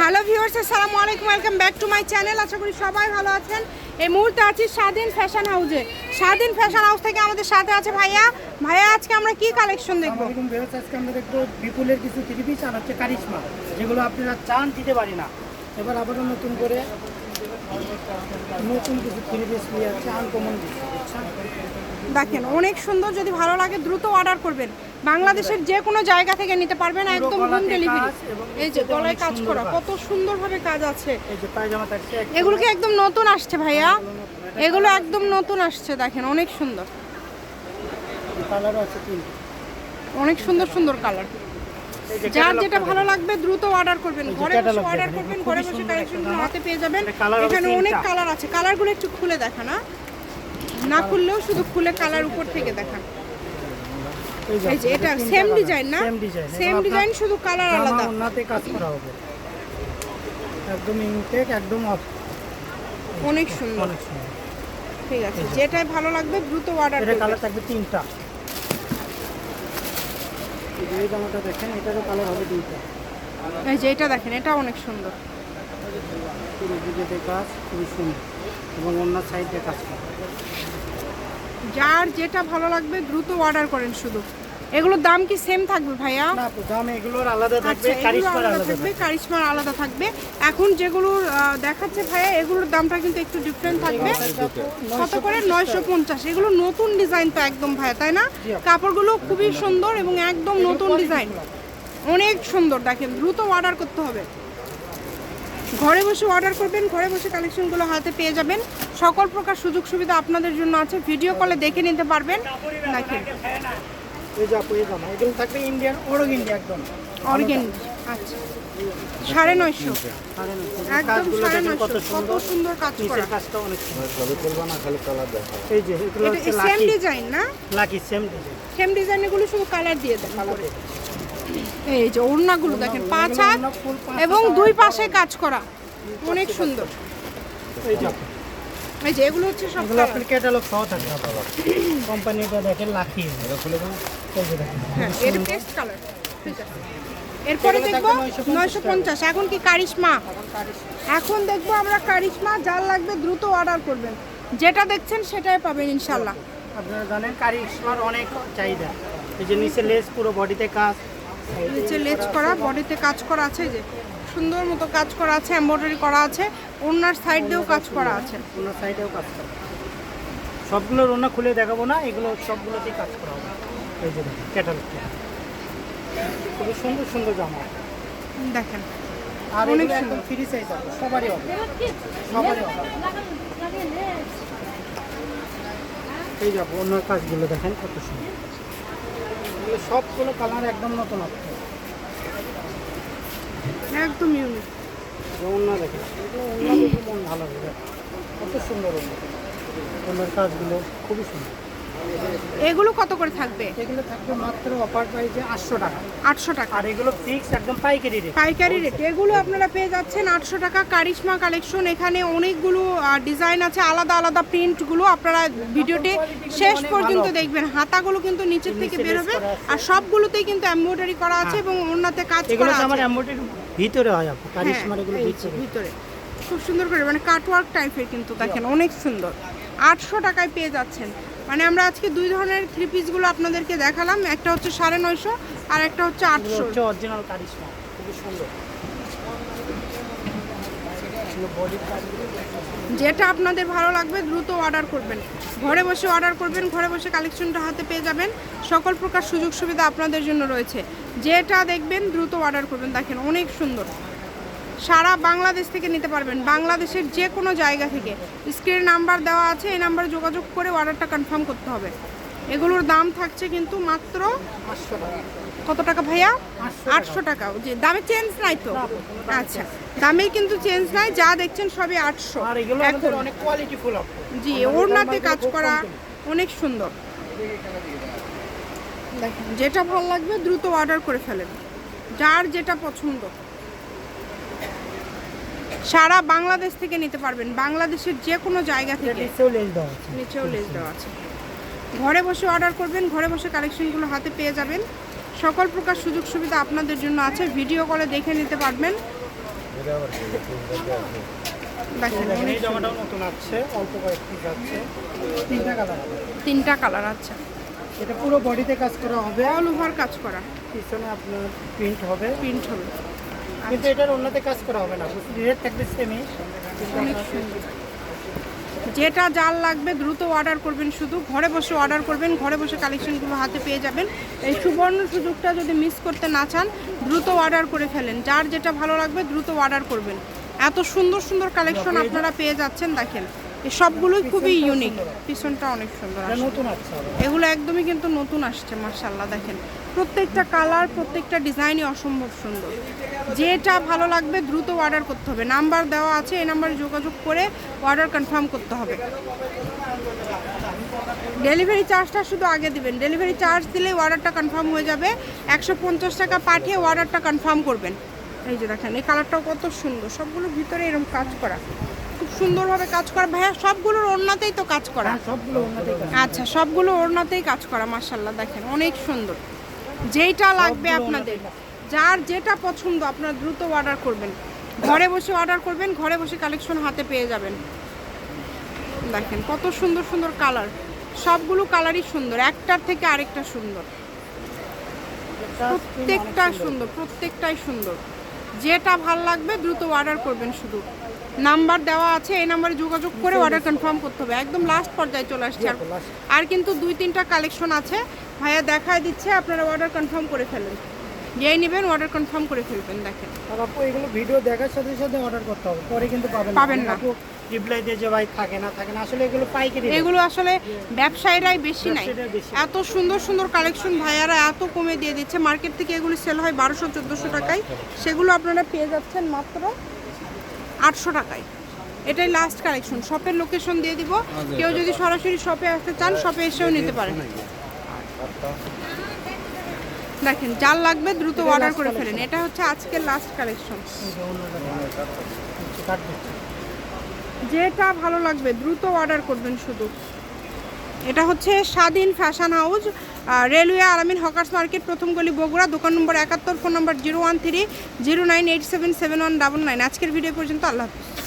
Hello viewers আসসালামু আলাইকুম welcome back to my channel. আশা করি সবাই ভালো আছেন। এই মুহূর্তে আছি স্বাধীন ফ্যাশন হাউসে স্বাধীন ফ্যাশন হাউস থেকে আমাদের সাথে আছে ভাইয়া। ভাইয়া আজকে আমরা কি কালেকশন দেখব? আজকে আমরা দেখব বিপুলের কিছু থ্রি পিস আর হচ্ছে কারিশমা যেগুলো আপনারা চান দিতে পারি না। এবার আবারও নতুন করে নতুন কিছু থ্রি পিস নিয়ে যাচ্ছে আনকমন দেখেন অনেক সুন্দর যদি ভালো লাগে দ্রুত অর্ডার করবেন। বাংলাদেশের যে কোনো জায়গা থেকে নিতে পারবেন একদম হোম ডেলিভারি এই যে গলায় কাজ করা কত সুন্দরভাবে কাজ আছে। এগুলো কি একদম নতুন আসছে ভাইয়া? এগুলো একদম নতুন আসছে দেখেন অনেক সুন্দর। অনেক সুন্দর সুন্দর কালার যার যেটা ভালো লাগবে দ্রুত অর্ডার করবেন। ঘরে বসে অর্ডার করবেন ঘরে বসে কালেকশনগুলো হাতে পেয়ে যাবেন। এখানে অনেক কালার আছে। কালারগুলো একটু খুলে দেখা না না খুললেও শুধু খুলে কালার উপর থেকে দেখা এই যে এটা সেম ডিজাইন না? সেম ডিজাইন শুধু কালার আলাদা। ওনাতে কাজ করা হবে। একদম ইনটেক একদম অফ অনেক সুন্দর। ঠিক আছে যেটাই ভালো লাগবে দ্রুত অর্ডার এটা কালার থাকবে তিনটা। এই জামাটা দেখেন এটারও কালার হবে দুইটা। এই যে এটা দেখেন এটা অনেক সুন্দর। পুরো দিকে কাজ খুবই সুন্দর। এবং অন্য সাইডে কাজ করা। যার যেটা ভালো লাগবে দ্রুত অর্ডার করেন শুধু। এগুলোর দাম কি সেম থাকবে ভাইয়া? দাম এগুলোর আলাদা থাকবে আচ্ছা কারিশমার আলাদা থাকবে কারিশমার আলাদা থাকবে। এখন যেগুলোর আহ, দেখাচ্ছে ভাইয়া এগুলোর দামটা কিন্তু একটু ডিফারেন্ট থাকবে। কত করে? নয়শো পঞ্চাশ। এগুলো নতুন ডিজাইন তো একদম ভাইয়া তাই না? কাপড়গুলো খুবই সুন্দর এবং একদম নতুন ডিজাইন অনেক সুন্দর দেখেন দ্রুত অর্ডার করতে হবে। ঘরে বসে অর্ডার করবেন ঘরে বসে কালেকশনগুলো হাতে পেয়ে যাবেন। সকল প্রকার সুযোগ সুবিধা আপনাদের জন্য আছে। ভিডিও কলে দেখে নিতে পারবেন। দেখেন। এই যে আপু এই জামা এগুলো থাকবে ইন্ডিয়ান ওরগ একদম। অর্গেন আচ্ছা। সাড়ে নয়শো। একদম সাড়ে নয়শো। কত কত সুন্দর। সুন্দর কাজ করা। কাজটা অনেক সুন্দর। এই যে এগুলো হচ্ছে সেম ডিজাইন না? লাকি সেম ডিজাইন সেম ডিজাইনগুলো শুধু কালার দিয়ে দেন। এই যে ওড়নাগুলো দেখেন পাঁচ হাত এবং দুই পাশে কাজ করা। অনেক সুন্দর। এই যে আপু, এই যে এগুলো হচ্ছে সব এগুলো আপনার ক্যাটালগ সহ থাকবে কোম্পানিটা দেখেন লাকি। এই যে দেখেন। হ্যাঁ এটা টেস্ট কালার ঠিক আছে। এরপরে দেখব 950 নয়শো পঞ্চাশ। এখন কি কারিশমা? এখন দেখব আমরা কারিশমা যার লাগবে দ্রুত অর্ডার করবেন। যেটা দেখছেন সেটাই পাবেন ইনশাল্লাহ আপনারা জানেন কারিশমার অনেক চাহিদা। এই যে নিচে লেস পুরো বডিতে কাজ। নিচে লেজ করা বডিতে কাজ করা আছে যে। সুন্দর মতো কাজ করা আছে এমব্রয়ডারি করা আছে ওনার সাইড দিয়েও কাজ করা আছে। অন্য সাইডেও কাজ করা সবগুলোর অন্য খুলে দেখাবো না এগুলো সবগুলোতেই কাজ করা হবে। এই যে দেখেন ক্যাটালগটা খুবই সুন্দর সুন্দর জামা। দেখেন আর অনেক সুন্দর। ফ্রি সাইজ আছে সবারই হবে। সবারই হবে। এই যাব অন্য কাজগুলো দেখেন কত সুন্দর। এগুলো সবগুলো কালার একদম নতুন হবে একদম ইউনিক দেখেন এগুলো দেখে মন ভালো হবে। কত সুন্দর অন্য কাজগুলো খুবই সুন্দর। এগুলো কত করে থাকবে? এগুলো থাকবে মাত্র অফার প্রাইসে আটশো টাকা। আটশো টাকা। আর এগুলো ফিক্স একদম পাইকারি রেট পাইকারি রেট এগুলো আপনারা পেয়ে যাচ্ছেন আটশো টাকা কারিশমা কালেকশন। এখানে অনেকগুলো ডিজাইন আছে আলাদা আলাদা প্রিন্টগুলো আপনারা ভিডিওটি শেষ পর্যন্ত দেখবেন। হাতাগুলো কিন্তু নিচের থেকে বেরোবে। আছে। আর সবগুলোতেই কিন্তু এমব্রয়ডারি করা আছে এবং ওনাতে কাজ করা তো আমার এমব্রয়ডারি ভিতরে হয় আপু হ্যাঁ, কারিশমার এগুলো ভিতরে। ভিতরে। খুব সুন্দর করে মানে কাটওয়ার্ক টাইপের কিন্তু দেখেন অনেক সুন্দর। আটশো টাকায় পেয়ে যাচ্ছেন। মানে আমরা আজকে দুই ধরনের থ্রি পিসগুলো আপনাদেরকে দেখালাম একটা হচ্ছে সাড়ে নয়শো আর একটা হচ্ছে আটশো। অরিজিনাল কারিশমা খুবই সুন্দর। যেটা আপনাদের ভালো লাগবে দ্রুত অর্ডার করবেন। ঘরে বসে অর্ডার করবেন, ঘরে বসে কালেকশনটা হাতে পেয়ে যাবেন। সকল প্রকার সুযোগ সুবিধা আপনাদের জন্য রয়েছে। যেটা দেখবেন দ্রুত অর্ডার করবেন, দেখেন অনেক সুন্দর। সারা বাংলাদেশ থেকে নিতে পারবেন। বাংলাদেশের যে কোনো জায়গা থেকে। স্ক্রিনে নাম্বার দেওয়া আছে, এই নাম্বারে যোগাযোগ করে অর্ডারটা কনফার্ম করতে হবে। এগুলোর দাম থাকছে কিন্তু মাত্র পাঁচশো টাকা। কত টাকা ভাইয়া? আটশো টাকা। যে দামে চেঞ্জ নাই তো? আচ্ছা। দামের কিন্তু চেঞ্জ নাই যা দেখছেন সবই আটশো। জি ওড়নাতে কাজ করা অনেক সুন্দর। দেখেন যেটা ভালো লাগবে দ্রুত অর্ডার করে ফেলেন। যার যেটা পছন্দ। সারা বাংলাদেশ থেকে নিতে পারবেন। বাংলাদেশের যে কোনো জায়গা থেকে। নিচেও লেস দেওয়া আছে। ঘরে বসে অর্ডার করবেন ঘরে বসে কালেকশনগুলো হাতে পেয়ে যাবেন। সকল প্রকার সুযোগ সুবিধা আপনাদের জন্য আছে। ভিডিও কলে দেখে নিতে পারবেন। তিনটা কালার আছে। এটা পুরো বডিতে কাজ করা হবে। অল ওভার কাজ করা। পিছনে আপনার প্রিন্ট হবে। প্রিন্ট হবে। কিন্তু এটার অন্যতে কাজ করা হবে না। রেট থাকবে সেমই অনেক সুন্দর। যেটা জাল লাগবে দ্রুত অর্ডার করবেন শুধু। ঘরে বসে অর্ডার করবেন ঘরে বসে কালেকশনগুলো হাতে পেয়ে যাবেন। এই সুবর্ণ সুযোগটা যদি মিস করতে না চান দ্রুত অর্ডার করে ফেলেন। যার যেটা ভালো লাগবে দ্রুত অর্ডার করবেন। এত সুন্দর সুন্দর কালেকশন আপনারা পেয়ে যাচ্ছেন দেখেন। সবগুলোই খুবই ইউনিক পিছনটা অনেক সুন্দর এগুলো একদমই কিন্তু নতুন আসছে মার্শাল্লাহ দেখেন। প্রত্যেকটা কালার প্রত্যেকটা ডিজাইনই অসম্ভব সুন্দর। যেটা ভালো লাগবে দ্রুত অর্ডার করতে হবে। নাম্বার দেওয়া আছে এই নাম্বারে যোগাযোগ করে অর্ডার কনফার্ম করতে হবে। ডেলিভারি চার্জটা শুধু আগে দিবেন। ডেলিভারি চার্জ দিলে অর্ডারটা কনফার্ম হয়ে যাবে। একশো পঞ্চাশ টাকা পাঠিয়ে অর্ডারটা কনফার্ম করবেন। এই যে দেখেন এই কালারটাও কত সুন্দর। সবগুলোর ভিতরে এরকম কাজ করা। সুন্দরভাবে কাজ করা। ভাইয়া সবগুলোর ওড়নাতেই তো কাজ করা। হ্যাঁ সবগুলো আচ্ছা সবগুলো ওড়নাতেই কাজ করা মার্শাল্লাহ দেখেন অনেক সুন্দর। যেইটা লাগবে আপনাদের যার যেটা পছন্দ আপনারা দ্রুত অর্ডার করবেন। ঘরে বসে অর্ডার করবেন ঘরে বসে কালেকশন হাতে পেয়ে যাবেন। দেখেন কত সুন্দর সুন্দর কালার সবগুলো কালারই সুন্দর একটার থেকে আরেকটা সুন্দর। প্রত্যেকটা সুন্দর। প্রত্যেকটাই সুন্দর। যেটা ভালো লাগবে দ্রুত অর্ডার করবেন শুধু। নাম্বার দেওয়া আছে এই নাম্বারে যোগাযোগ করে অর্ডার কনফার্ম করতে হবে। একদম লাস্ট পর্যায়ে চলে আসছে। আর আর কিন্তু দুই তিনটা কালেকশন আছে। ভাইয়া দেখায় দিচ্ছে আপনারা অর্ডার কনফার্ম করে ফেলেন। যেই নেবেন অর্ডার কনফার্ম করে ফেলবেন দেখেন। আর আপু এগুলো ভিডিও দেখার সাথে সাথে অর্ডার করতে হবে। পরে কিন্তু পাবেন পাবেন না। রিপ্লাই দিয়ে যে ভাই থাকে না থাকে না আসলে এগুলো পাইকারি। এগুলো আসলে ব্যবসায়ীরাই বেশি নাই। এত সুন্দর সুন্দর কালেকশন ভাইয়ারা এত কমে দিয়ে দিচ্ছে। মার্কেট থেকে এগুলো সেল হয় বারোশো চোদ্দোশো টাকায়। সেগুলো আপনারা পেয়ে যাচ্ছেন মাত্র আটশো টাকায়। এটাই লাস্ট কালেকশন শপের লোকেশন দিয়ে দিব। কেউ যদি সরাসরি শপে আসতে চান শপে এসেও নিতে পারেন। দেখেন যার লাগবে দ্রুত অর্ডার করে ফেলেন। এটা হচ্ছে আজকের লাস্ট কালেকশন। যেটা ভালো লাগবে দ্রুত অর্ডার করবেন শুধু। এটা হচ্ছে স্বাধীন ফ্যাশন হাউস রেলওয়ে আরামিন হকার্স মার্কেট, প্রথম গলি বগুড়া, দোকান নম্বর একাত্তর, phone number zero one three, zero nine eight seven seven one double nine. আজকের ভিডিও পর্যন্ত আল্লাহ হাফিজ।